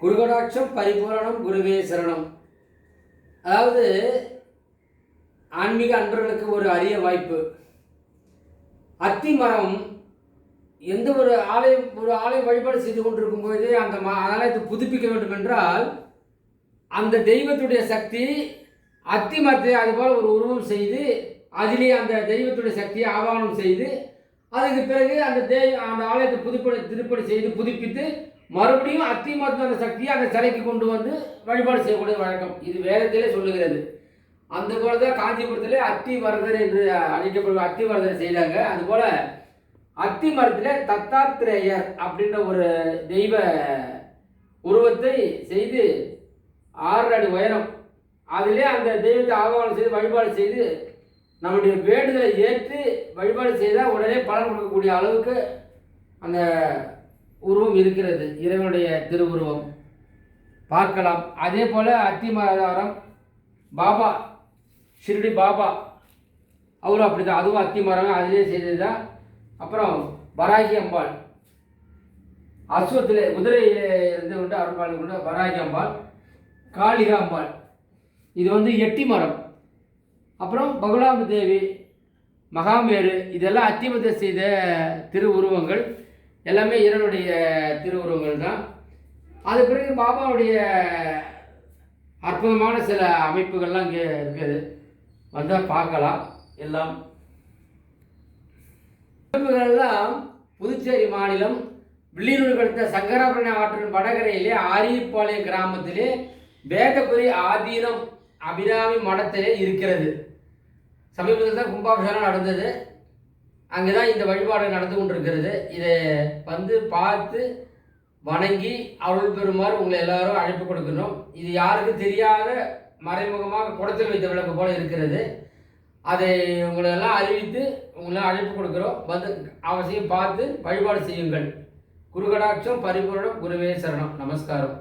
குருகடாட்சம் பரிபூரணம் குருவே சரணம். அதாவது ஆன்மீக அன்பர்களுக்கு ஒரு அரிய வாய்ப்பு. அத்தி மரம் எந்த ஒரு ஆலயம் ஒரு ஆலய வழிபாடு செய்து கொண்டிருக்கும் போது அந்த ம ஆலயத்தை புதுப்பிக்க வேண்டும் என்றால் அந்த தெய்வத்துடைய சக்தி அத்தி மரத்தை அதுபோல் ஒரு உருவம் செய்து அதிலே அந்த தெய்வத்துடைய சக்தியை ஆவாகனம் செய்து அதுக்கு பிறகு அந்த தெய் அந்த ஆலயத்தை புதுப்படி திருப்பணி செய்து புதுப்பித்து மறுபடியும் அத்தி அந்த சக்தியை அந்த சிலைக்கு கொண்டு வந்து வழிபாடு செய்யக்கூடிய வழக்கம். இது வேதத்திலே சொல்லுகிறது. அந்த போல தான் காஞ்சிபுரத்திலே அத்தி வரதர் என்று அழைக்கப்படும் அத்தி வரதர் செய்தாங்க. அதுபோல் அத்தி மரத்தில் தத்தாத்திரேயர் அப்படின்ற ஒரு தெய்வ உருவத்தை செய்து ஆறு அடி உயரம் அதிலே அந்த தெய்வத்தை ஆவாகனம் செய்து வழிபாடு செய்து நம்முடைய வேண்டுதலை ஏற்று வழிபாடு செய்தால் உடனே பலன் கொடுக்கக்கூடிய அளவுக்கு அந்த உருவம் இருக்கிறது. இறைவனுடைய திருவுருவம். பார்க்கலாம். அதே போல் அத்திமரம் பாபா ஷிரடி பாபா அவரும் அப்படி தான் அதுவும் அத்தி மரம் அதிலே செய்தது தான் அப்புறம் வராகி அம்பாள். அஸ்வத்தில் குதிரையில் இருந்து கொண்டு அருள்பாளி கொண்டு வராகி அம்பாள். காளிகா அம்பாள். இது வந்து எட்டி மரம். அப்புறம் பகுலாம்பு தேவி. மகாமேரு இதெல்லாம் அத்திமத செய்த திருவுருவங்கள். எல்லாமே இறைவனுடைய திருவுருவங்கள் தான். அது பிறகு பாபாவுடைய அற்புதமான சில அமைப்புகள்லாம் இங்கே இருக்குது. வந்தால் பார்க்கலாம். எல்லாம். அமைப்புகள்லாம் புதுச்சேரி மாநிலம் வில்லியனூர் அடுத்த சங்கராபரணி ஆற்றின் வடகரையிலே ஆரியப்பாளையம் கிராமத்திலே வேதபுரி ஆதீனம் அபிராமி மடத்திலே இருக்கிறது. சமீபத்தில் தான் கும்பாபிஷேகம் நடந்தது. அங்கே தான் இந்த வழிபாடு நடந்து கொண்டிருக்கிறது. இதை வந்து பார்த்து வணங்கி அருள் பெறுமாறு உங்களை எல்லாரும் அழைப்பு கொடுக்கணும். இது யாருக்கும் தெரியாத மறைமுகமாக குடத்தில் வைத்த விளக்கு போல இருக்கிறது. அதை உங்களை எல்லாம் அறிவித்து உங்களை அழைப்பு கொடுக்குறோம். வந்து அவசியம் பார்த்து வழிபாடு செய்யுங்கள். குருகடாட்சம் பரிபூரணம் குருவே சரணம். நமஸ்காரம்.